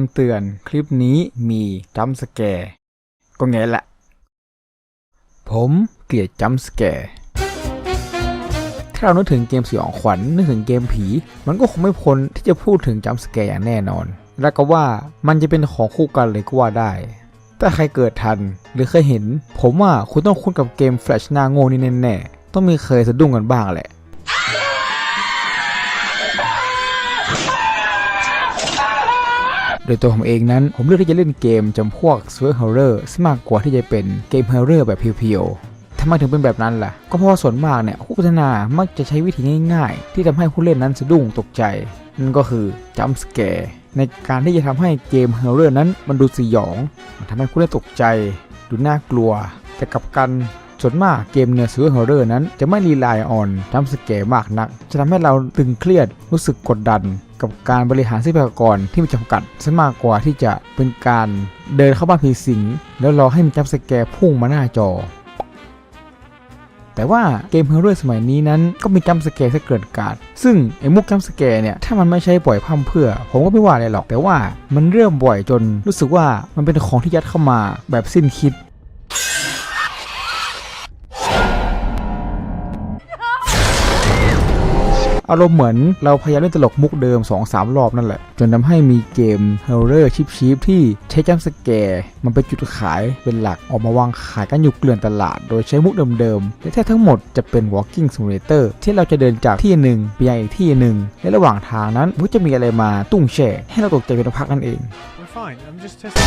ำเตือนคลิปนี้มีจัมสแกร์ก็ไงแหละ ผมเกลียดจัมสแกร์ถ้าเรานึกถึงเกมสยองขวัญนึกถึงเกมผี มันก็คงไม่พ้นที่จะพูดถึงจัมสแกร์อย่างแน่นอน แล้วก็ว่ามันจะเป็นของคู่กันเลยก็ว่าได้ ถ้าใครเกิดทันหรือเคยเห็น ผมว่าคุณต้องคุ้นกับเกมแฟลชหน้าโง่นี่แน่ๆต้องมีเคยสะดุ้งกันบ้างแหละ โดยตัวผมเองนั้นผมเลือกที่จะเล่นเกมจำพวก s u r v i v a l Horror มากกว่าที่จะเป็นเกม Horror แบบเพียวๆทำไมถึงเป็นแบบนั้นล่ะ ก็เพราะว่าส่วนมากเนี่ยผู้พัฒนามักจะใช้วิธีง่ายๆ ที่ทำให้ผู้เล่นนั้นสะดุ้งตกใจ นั่นก็คือ Jump Scare ในการที่จะทำให้เกม Horror นั้นมันดูสยอง มันทำให้ผู้เล่นตกใจ ดูน่ากลัว แต่กลับกันส่วนมากเกมเนื้อซูเปอร์ฮอร์เรอร์นั้นจะไม่รีไลน์ออนทำสเกลมากนัก จะทำให้เราตึงเครียดรู้สึกกดดัน กับการบริหารทรัพยากรที่มีจำกัดซะมากกว่าที่จะเป็นการเดินเข้าบ้านผีสิง แล้วรอให้มีจัมป์สแกร์พุ่งมาหน้าจอ แต่ว่าเกมฮอร์เรอร์สมัยนี้นั้นก็มีจัมสแกร์ซะเกินกาดซึ่งไอ้มุกจัมสแกร์เนี่ยถ้ามันไม่ใช่ปล่อยพร่ำเพื่อ ผมก็ไม่ว่าอะไรหรอก แต่ว่ามันเริ่มบ่อยจนรู้สึกว่ามันเป็นของที่ยัดเข้ามาแบบสิ้นคิด อารมณ์เหมือนเราพยายามเล่นตลกมุกเดิม 2-3 รอบนั่นแหละ จนทำให้มีเกมเฮอร์เรอร์ชิปชีพที่ใช้จัมสแกร์มันเป็นจุดขายเป็นหลักออกมาวางขายกันอยู่เกลื่อนตลาด โดยใช้มุกเดิมๆและแท้ทั้งหมดจะเป็น walking simulator ที่เราจะเดินจากที่หนึ่งไปยังอีกที่หนึ่งและระหว่างทางนั้นมันก็จะมีอะไรมาตุ้งแช่ให้เราตกใจเป็นพักนั่นเอง I'm fine. I'm just testing.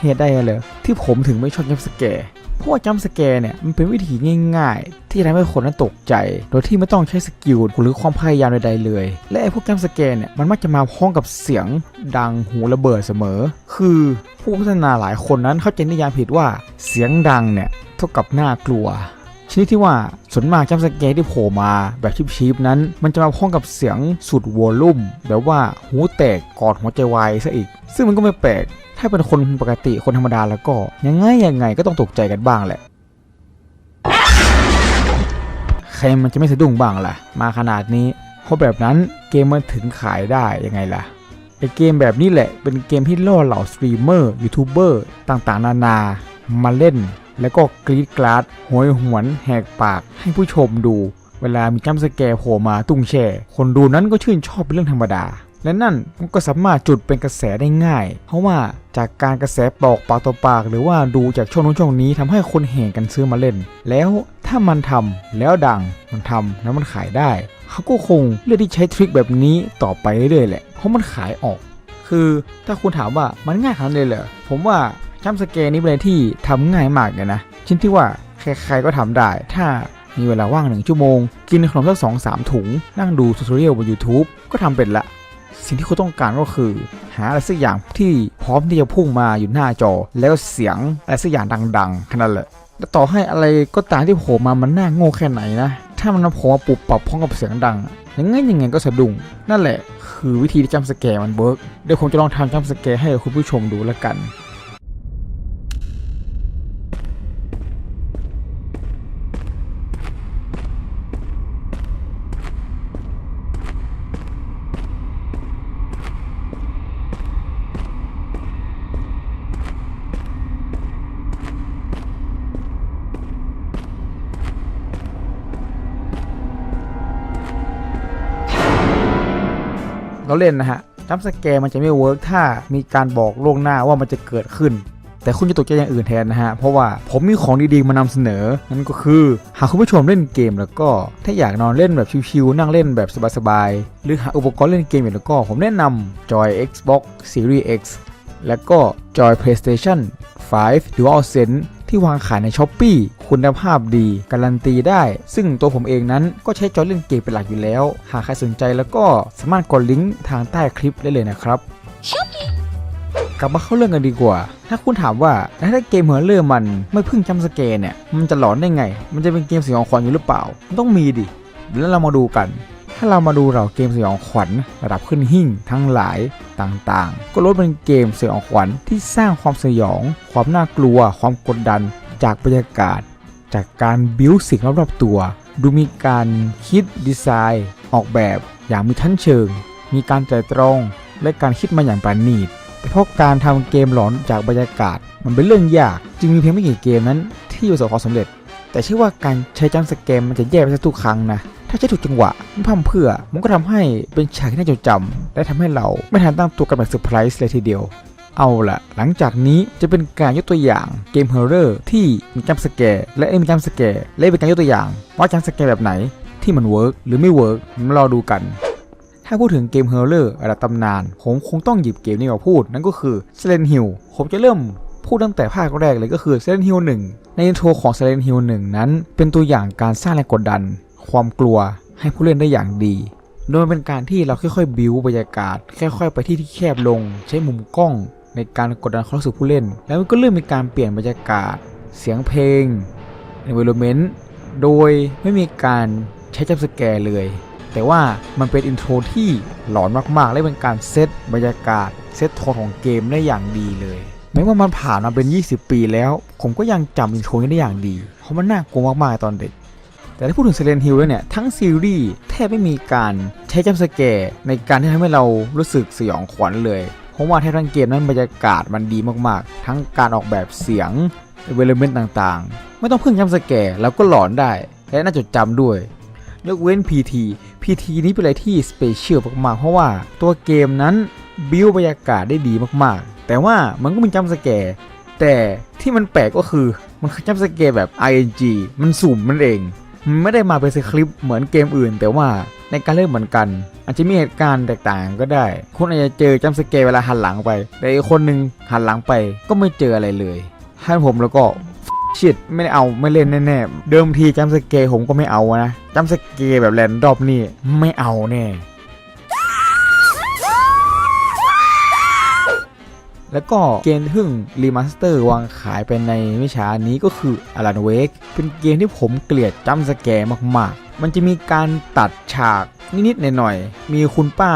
เหตุใดเหรอที่ผมถึงไม่ชอบจัมสแกร์เพราะว่าจัมสแกร์เนี่ยมันเป็นวิธีง่ายๆ ที่ทำให้คนนั้นตกใจ โดยที่ไม่ต้องใช้สกิลหรือความพยายามใดๆเลย และไอ้พวกจัมสแกร์เนี่ยมันมักจะมาพร้อมกับเสียงดังหูระเบิดเสมอ คือผู้พัฒนาหลายคนนั้นเข้าใจนิยามผิดว่าเสียงดังเนี่ยเท่ากับน่ากลัวชนิดที่ว่าส่วนมากจัมสแกร์ที่โผล่มาแบบชิปๆนั้น มันจะมาพร้อมกับเสียงสุดวอลลุ่มแบบว่าหูแตกกอดหัวใจวายซะอีก ซึ่งมันก็ไม่แปลก ถ้าเป็นคนปกติคนธรรมดาแล้วก็ ยังไงยังไงก็ต้องตกใจกันบ้างแหละ ใครมันจะไม่สะดุ้งบ้างล่ะ มาขนาดนี้เพราะแบบนั้นเกมมันถึงขายได้ยังไงล่ะไอเกมแบบนี้แหละเป็นเกมที่ล่อเหล่าสตรีมเมอร์ยูทูบเบอร์ต่างๆ นานามาเล่น แล้วก็กรีดกราดโหยหวนแหกปากให้ผู้ชมดู เวลามีจัมสแกร์โผล่มาตุ้งแช่คนดูนั้นก็ชื่นชอบเป็นเรื่องธรรมดา และนั่นมันก็สามารถจุดเป็นกระแสได้ง่าย เพราะว่าจากการกระแสปอกปากต่อปาก หรือว่าดูจากช่องนู้นช่องนี้ทำให้คนแห่กันซื้อมาเล่น แล้วถ้ามันทำแล้วดังมันทำแล้วมันขายได้ เขาก็คงเลือกที่ใช้ทริคแบบนี้ต่อไปเรื่อยๆแหละเพราะมันขายออก คือถ้าคุณถามว่ามันง่ายขนาดนั้เลยเหรอผมว่าจัมสแกร์นี้เป็นอะไรที่ทำง่ายมากเลยนะเช่นที่ว่าใครๆก็ทำได้ ถ้ามีเวลาว่างหนึ่งชั่วโมง กินขนมสักสองสามถุง นั่งดูทูตอเรียลบน YouTube ก็ทำเป็นละ สิ่งที่คุณต้องการก็คือ หาอะไรสักอย่างที่พร้อมที่จะพุ่งมาอยู่หน้าจอ แล้วเสียงอะไรสักอย่างดังๆแค่นั้นแหละแล้วต่อให้อะไรก็ตามที่โผล่มามันน่าโง่แค่ไหนนะ ถ้ามันมาโผล่มาปุบปับพร้อมกับเสียงดังยังไงยังไงก็สะดุ้งนั่นแหละ คือวิธีที่จำสแกมันเวิร์กเดี๋ยวผมจะลองทำจำสแกให้คุณผู้ชมดูแล้วกัน เราเล่นนะฮะจัมสแกร์มันจะไม่เวิร์กถ้ามีการบอกล่วงหน้าว่ามันจะเกิดขึ้น แต่คุณจะตกใจอย่างอื่นแทนนะฮะ เพราะว่าผมมีของดีๆมานำเสนอ นั่นก็คือ หากคุณผู้ชมเล่นเกมแล้วก็ถ้าอยากนอนเล่นแบบชิวๆนั่งเล่นแบบสบายๆ หรือหาอุปกรณ์เล่นเกมอยู่แล้วก็ ผมแนะนำ Joy Xbox Series X และก็ Joy PlayStation 5 DualSense ที่วางขายใน s h อ p e e คุณภาพดี การันตีได้ ซึ่งตัวผมเองนั้นก็ใช้จอเล่นเกมเป็นหลักอยู่แล้ว หากใครสนใจแล้วก็สามารถกดลิงก์ทางใต้คลิปได้เลยนะครับกลับมาเข้าเรื่องกันดีกว่า ถ้าคุณถามว่าแล้วถ้าเกมเฮอร์เลอร์มันไม่พึ่งจัมป์สแกร์เนี่ย มันจะหลอนได้ไง มันจะเป็นเกมสยองขวัญอยู่หรือเปล่า มันต้องมีดิ แล้วเรามาดูกัน ถ้าเรามาดูเราเกมสยองขวัญระดับขึ้นหิ่งทั้งหลาย ต่างๆ ก็ล้วนเป็นเกมสยองขวัญที่สร้างความสยอง ความน่ากลัว ความกดดัน จากบรรยากาศ จากการบิวสิ่งรอบๆตัว ดูมีการคิดดีไซน์ ออกแบบอย่างมีชั้นเชิง มีการไตร่ตรองและการคิดมาอย่างประณีตแต่เพราะการทำเกมหลอนจากบรรยากาศ มันเป็นเรื่องยาก จึงมีเพียงไม่กี่เกมนั้นที่ประสบความสำเร็จ แต่เชื่อว่าการใช้จัมป์สแกมมันจะแย่ไปซะทุกครั้งนะ ถ้าใช้ถูกจังหวะไม่พร่ำเพื่อ มันก็ทำให้เป็นฉากที่น่าจดจำและทำให้เราไม่ทันตั้งตัวกันแบบเซอร์ไพรส์เลยทีเดียว เอาละหลังจากนี้จะเป็นการยกตัวอย่างเกมฮอร์เรอร์ที่มีจัมสแกร์และไม่มีจัมสแกร์และเป็นการยกตัวอย่าง ว่าจัมสแกร์แบบไหนที่มันเวิร์กหรือไม่เวิร์กมารอดูกันถ้าพูดถึงเกมฮอร์เรอร์ระดับตำนาน ผมคงต้องหยิบเกมนี้มาพูด นั่นก็คือ Silent Hill ผมจะเริ่มพูดตั้งแต่ภาคแรกเลยก็คือ Silent Hill 1 ในอินโทรของ Silent Hill 1 นั้น เป็นตัวอย่างการสร้างแรงกดดัน ความกลัวให้ผู้เล่นได้อย่างดี โดยเป็นการที่เราค่อยๆบิวบรรยากาศ ค่อยๆ ไปที่ที่แคบลง ใช้มุมกล้อง ในการกดดันความรู้สึกผู้เล่น แล้วมันก็เริ่มมีการเปลี่ยนบรรยากาศ เสียงเพลง environment โดยไม่มีการใช้จัมป์สแกร์เลย แต่ว่ามันเป็นอินโทรที่หลอนมากๆ และเป็นการเซตบรรยากาศ เซตโทนของเกมได้อย่างดีเลยแม้ว่ามันผ่านมาเป็น 20 ปีแล้ว ผมก็ยังจำอินโทรนี้ได้อย่างดี เพราะมันน่ากลัวมากๆตอนเด็ก แต่ถ้าพูดถึง Silent Hill แล้วเนี่ย ทั้งซีรีส์แทบไม่มีการใช้จัมสแกร์ในการที่ทำให้เรารู้สึกสยองขวัญเลยเพราะว่าแทบทั้งเกมนั้นบรรยากาศมันดีมากๆ ทั้งการออกแบบเสียงเวลเมนต์ต่างๆ ไม่ต้องพึ่งจัมสแกร์แล้วก็หลอนได้ และน่าจดจำด้วย ยกเว้น PT PT นี้เป็นอะไรที่สเปเชียลมากๆ เพราะว่าตัวเกมนั้นบิวบรรยากาศได้ดีมากๆ แต่ว่ามันก็มีจัมสแกร์แต่ที่มันแปลกก็คือมันคือจัมสแกร์แบบ ING มันสุ่มมันเอง ไม่ได้มาเป็นสคริปต์เหมือนเกมอื่น แต่ว่าในการเล่นเหมือนกัน อาจจะมีเหตุการณ์แตกต่างก็ได้ คุณอาจจะเจอจัมสเกร์เวลาหันหลังไป แต่อีกคนหนึ่งหันหลังไปก็ไม่เจออะไรเลยให้ผมแล้วก็ชิดไม่เอาไม่เล่นแน่ๆเดิมทีจัมสเกร์ผมก็ไม่เอานะจัมสเกร์แบบแรนดอมนี่ไม่เอาแน่ แล้วก็เกมที่เพิ่งรีมาสเตอร์วางขายไปในไม่ช้านี้ก็คือ Alan Wake เป็นเกมที่ผมเกลียดจัมสแกมากๆ มันจะมีการตัดฉากนิดๆหน่อยๆมีคุณป้า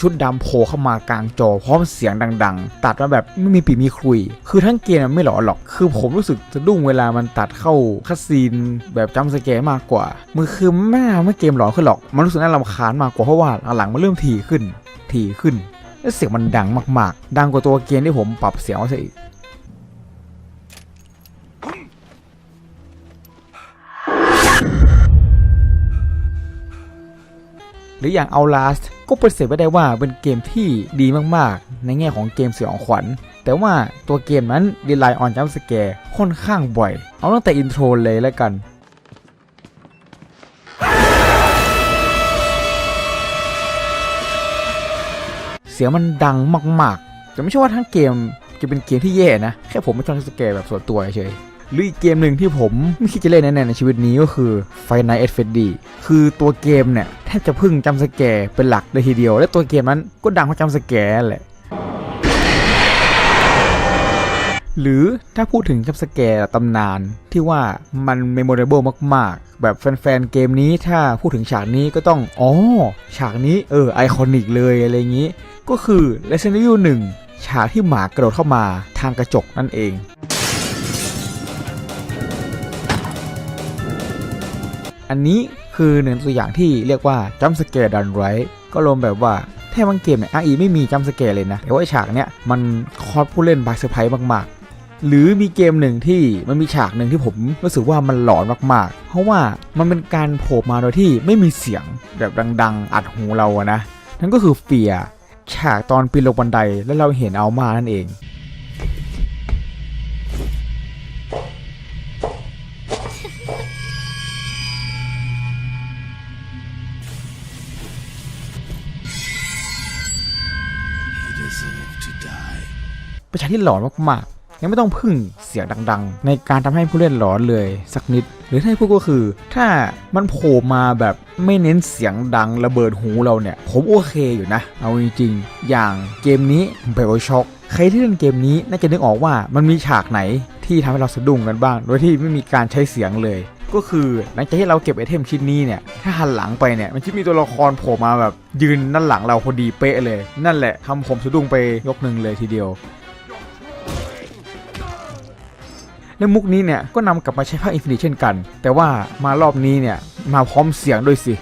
ชุดดำโผล่เข้ามากลางจอพร้อมเสียงดัง ๆ ตัดมาแบบไม่มีปีมีคุย คือทั้งเกมมันไม่หลอนหรอก คือผมรู้สึกสะดุ้งเวลามันตัดเข้าคัสซีนแบบจัมป์สแกมากกว่ามือคือไม่น่เกมหลอนขึ้นหรอก มันรู้สึกน่ารำคาญมากกว่าเพราะว่าหลังๆมันเริ่มถี่ขึ้นถี่ขึ้น เสียงมันดังมาก ๆ ดังกว่าตัวเกมที่ผมปรับเสียงไว้ซะอีกหรืออย่าง Outlast ก็ปฏิเสธไม่ได้ว่าเป็นเกมที่ดีมากๆ ในแง่ของเกมสยองขวัญ แต่ว่าตัวเกมนั้น rely on jump scare ค่อนข้างบ่อย เอาตั้งแต่อินโทรเลยแล้วกัน เสียงมันดังมากๆ แต่ไม่ใช่ว่าทั้งเกมจะเป็นเกมที่แย่นะ แค่ผมไม่ชอบสเกลแบบส่วนตัวเฉยหรืออีกเกมหนึ่งที่ผมไม่คิดจะเล่นแน่ๆในชีวิตนี้ก็คือ f i n i g h t f e d d คือตัวเกมเนี่ย แทบจะพึ่งจำสแกร์เป็นหลักเลยทีเดียว และตัวเกมนั้นก็ดังเพราะจำสแกร์แหละ หรือถ้าพูดถึงจัมสแกร์ตำนานที่ว่ามันเมมโม r a b l e มาก ๆ แบบแฟน ๆ เกมนี้ถ้าพูดถึงฉากนี้ก็ต้อง อ๋อ ฉากนี้เออไอคอนิกเลยอะไรอย่างนี้ ก็คือ Resident Evil 1 ฉากที่หมากระโดดเข้ามาทางกระจกนั่นเองอันนี้คือหนึ่งตัวอย่างที่เรียกว่าจัมสแกร์ดันไรก็รวมแบบว่าแทบบางเกมเนี่ย RE ไม่มีจัมสแกร์เลยนะแต่ว่าไอฉากเนี้ยมันคอสผู้เล่นบายเซอร์ไพรส์มาก หรือมีเกมหนึ่งที่มันมีฉากหนึ่งที่ผมรู้สึกว่ามันหลอนมากๆ เพราะว่ามันเป็นการโผล่มาโดยที่ไม่มีเสียงแบบดัง ๆ อัดหูเราอะนะ นั่นก็คือเฟียฉากตอนปีนลงบันไดแล้วเราเห็นเอามานั่นเองประชาที่หลอนมากๆ ยังไม่ต้องพึ่งเสียงดังๆ ในการทำให้ผู้เล่นหลอนเลยสักนิด หรือถ้าให้พูดก็คือ ถ้ามันโผล่มาแบบไม่เน้นเสียงดังระเบิดหูเราเนี่ย ผมโอเคอยู่นะ เอาจริงๆ อย่างเกมนี้ Bioshock ใครที่เล่นเกมนี้น่าจะนึกออกว่ามันมีฉากไหนที่ทำให้เราสะดุ้งกันบ้าง โดยที่ไม่มีการใช้เสียงเลยก็คือหลังจากที่เราเก็บไอเทมชิ้นนี้เนี่ย ถ้าหันหลังไปเนี่ย มันจะมีตัวละครโผล่มาแบบยืนด้านหลังเราพอดีเป๊ะเลย นั่นแหละทำผมสะดุ้งไปยกหนึ่งเลยทีเดียว และมุกนี้เนี่ยก็นำกลับมาใช้ภาคอินฟินิตเช่นกัน แต่ว่ามารอบนี้เนี่ยมาพร้อมเสียงด้วยสิ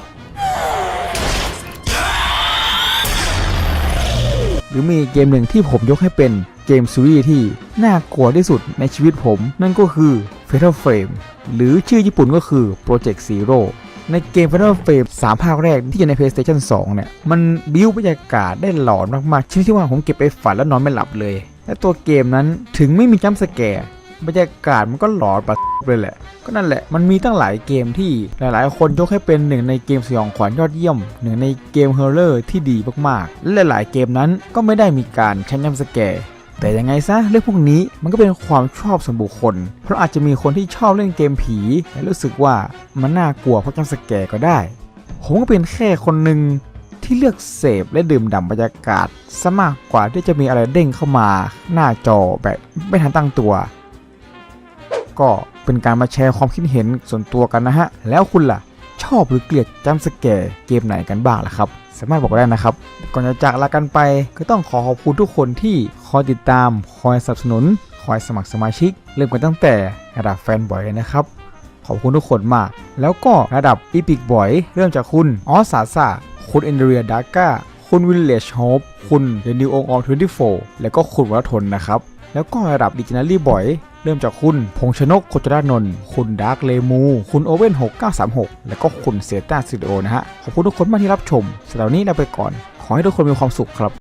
หรือมีเกมหนึ่งที่ผมยกให้เป็นเกมซีรีส์ที่น่ากลัวที่สุดในชีวิตผม นั่นก็คือ Fatal Frame หรือชื่อญี่ปุ่นก็คือ Project Zero ในเกม Fatal Frame 3 ภาคแรกที่อยู่ใน PlayStation 2 เนี่ย มันบิวบรรยากาศได้หลอนมากๆชนิดที่ว่าผมเก็บไปฝันแล้วนอนไม่หลับเลย และตัวเกมนั้นถึงไม่มีจัมป์สแกร์ บรรยากาศมันก็หลอนปะเลยแหละ ก็นั่นแหละ มันมีตั้งหลายเกมที่หลายๆ คนยกให้เป็นหนึ่งในเกมสยองขวัญยอดเยี่ยม หนึ่งในเกมเฮอร์เรอร์ที่ดีมากๆ และหลายๆเกมนั้นก็ไม่ได้มีการใช้ยัมสแกร์แต่ยังไงซะเรื่องพวกนี้มันก็เป็นความชอบส่วนบุคคล เพราะอาจจะมีคนที่ชอบเล่นเกมผี และรู้สึกว่ามันน่ากลัวเพราะจัมสแกก็ได้ ผมก็เป็นแค่คนหนึ่งที่เลือกเสพและดื่มด่ำบรรยากาศซะมากกว่าที่จะมีอะไรเด้งเข้ามา หน้าจอแบบไม่ทันตั้งตัว ก็เป็นการมาแชร์ความคิดเห็นส่วนตัวกันนะฮะ แล้วคุณล่ะ ชอบหรือเกลียดจัมสแกร์เกมไหนกันบ้างล่ะครับ สามารถบอกได้นะครับ ก่อนจะจากลากันไป ก็ต้องขอขอบคุณทุกคนที่คอยติดตาม คอยสนับสนุน คอยสมัครสมาชิก เริ่มกันตั้งแต่ระดับแฟนบอยเลยนะครับ ขอบคุณทุกคนมาก แล้วก็ระดับอีพิกบอยเริ่มจากคุณออสซาซาคุณเอนเดรียดาก้าคุณวิลเลจโฮปคุณเดนิวองออ24แล้วก็คุณวรทนนะครับ แล้วก็ระดับดิจินัลลี่บอย เริ่มจากคุณพงษ์ชนกโคจรานนท์คุณดาร์กเลมู คุณโอเว่น6936 และก็คุณเซต้าสตูดิโอนะฮะ ขอบคุณทุกคนมากที่รับชมสำหรับนนี้ลาไปก่อน ขอให้ทุกคนมีความสุขครับ